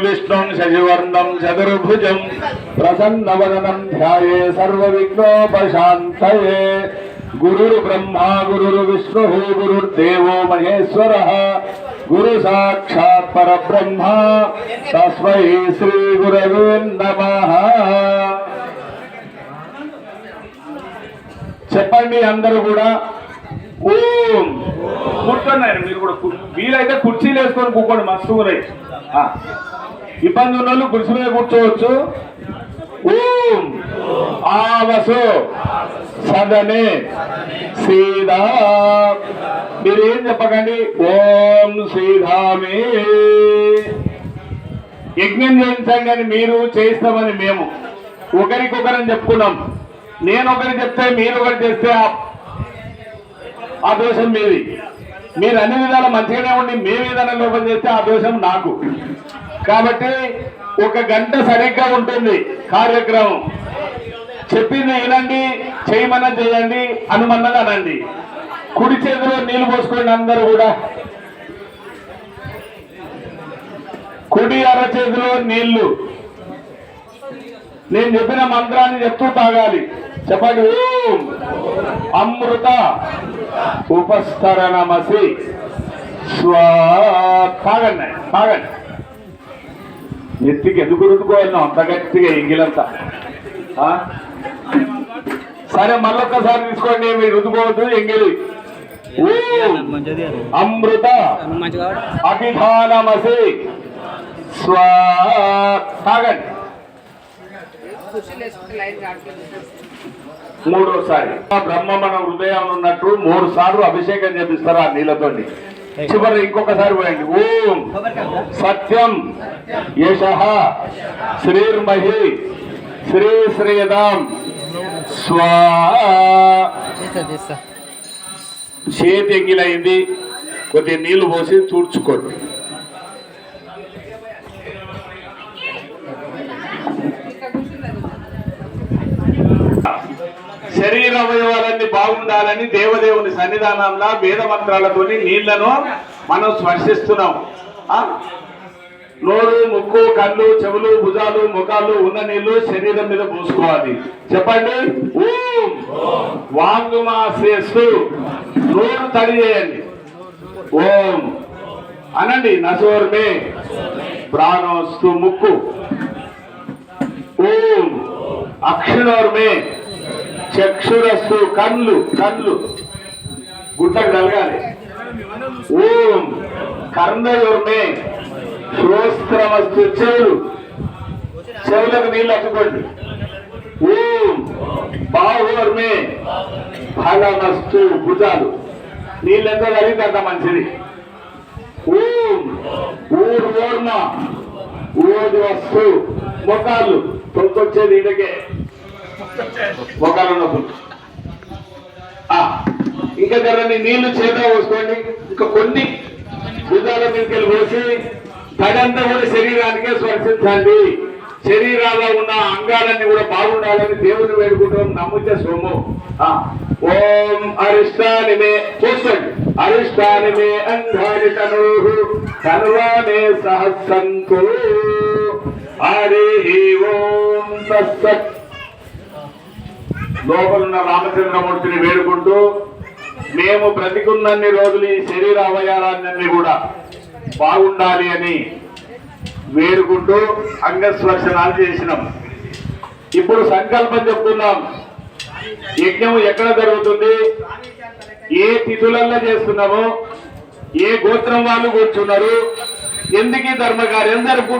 విష్ణుం శశివర్ణం చతుర్భుజం ప్రసన్నవదనం ధ్యాయే సర్వవిఘ్నోపశాంతయే గురుర్ బ్రహ్మా గురు విష్ణు గురుర్దేవో మహేశ్వర గురు సాక్షాత్ పరబ్రహ్మ తస్మై శ్రీ గురవే నమః చెప్పండి అందరూ కూడా ఓం! కూర్చోండి మీరు కూడా కు- వీలైతే కుర్చీలు వేసుకొని కూకోండి మస్తు ఆ. ఇబ్బంది ఉన్న వాళ్ళు గుడిసి మీద కూర్చోవచ్చు. ఓం ఆవసు. సదనే. సీదా. మీరు ఏం చెప్పకండి? ఓం శ్రీధామే యజ్ఞం చేయించాం కానీ మీరు చేయిస్తామని మేము. ఒకరికొకరని చెప్పుకున్నాం. నేను ఒకరికి చెప్తే మీరు ఒకరు చేస్తే ఆ- దోషం మీది. మీరు అన్ని విధాలు మంచిగానే ఉండి మీ విధానం లోపం చేస్తే ఆ దోషం నాకు. కాబట్టి ఒక గంట సరిగ్గా ఉంటుంది కార్యక్రమం. చెప్పింది వినండి చేయమన్న చేయండి అనుమన్నది అనండి. కుడి చేతిలో నీళ్ళు పోసుకోండి అందరూ కూడా. కుడి అర చేతిలో నీళ్ళు. నేను చెప్పిన మంత్రాన్ని చెప్తూ తాగాలి. చెప్పండి ఓం అమృత ఉపస్తరణమసి. స్వా తాగండి తాగండి. నెత్తికి ఎందుకు రుద్దుకోవాలి అంత గట్టిగా ఎంగిలంతా ఆ? సరే మళ్ళొక్కసారి తీసుకోండి మీరు రుద్దుకోవద్దు ఎంగిలి అమృత. అభిధానమసి. స్వాగండి మూడోసారి. బ్రహ్మ మన హృదయం ఉన్నట్టు మూడు సార్లు అభిషేకం చేపిస్తారు ఆ నీళ్ళతోటి చివరి ఇంకొకసారి పోయండి. ఓం సత్యం యశ శ్రీర్మహి శ్రీ శ్రీయదాం స్వా చేతి ఎంగిలైంది కొద్దిగా నీళ్ళు పోసి తూడ్చుకోండి శరీర అవయవాలన్నీ బాగుండాలని దేవదేవుని సన్నిధానంలో వేద మంత్రాలతో నీళ్ళను మనం స్పర్శిస్తున్నాం. నోరు ముక్కు కళ్ళు చెవులు భుజాలు ముఖాలు ఉన్న నీళ్ళు శరీరం మీద పూసుకోవాలి. చెప్పండి? ఓం! వాంగుమాసేస్తు నోరు తడి చేయండి. ఓం! అనండి నసోర్మే. ప్రాణోస్తు ముక్కు. ఓం! అక్షరోర్మే చక్షురస్సు కళ్ళు కళ్ళు. గుట్టకు కలగాలి. ఓం. కర్ణయుర్మే శ్రోస్త్రమస్తు చెవులు. చెవులకు నీళ్ళు అట్టుకోండి ఓం. బాహోర్మే ఫలమస్తు భుజాలు. నీళ్ళు ఎంత కలిగితే అంత మంచిది. ఓం. ఊర్వోర్మ. ఓది వస్తు ముఖాలు. తొక్కొచ్చేది ఇటకే. మొకాలు నొప్పులు. ఇంకా ధరని నీళ్ళు చేత పోసుకోండి. ఇంకా కొన్ని భుజాల మీదకి పోసి తడంతా కూడా శరీరానికే స్పర్శించండి. శరీరాల్లో ఉన్న అంగాలన్నీ కూడా బాగుండాలని దేవుని వేడుకుంటాం నమ్ముతే సోము ఓం అరిష్టాని మే చూసుకోండి అరిష్టాని మే అంగాని తను తనువానే సహస్రంతో. హరి ఓం తస్సత్. లోపలున్న రామచంద్రమూర్తిని వేడుకుంటూ మేము బ్రతికున్నన్ని రోజులు ఈ శరీర అవయవాలన్నీ కూడా బాగుండాలి అని వేడుకుంటూ అంగస్పర్శనాలు చేసినాం. ఇప్పుడు సంకల్పం చెప్తున్నాం. యజ్ఞం ఎక్కడ జరుగుతుంది? ఏ తిథులల్లో చేస్తున్నాము? ఏ గోత్రం వాళ్ళు కూర్చున్నారు? ఎందుకు ఈ ధర్మకార్యం జరుపు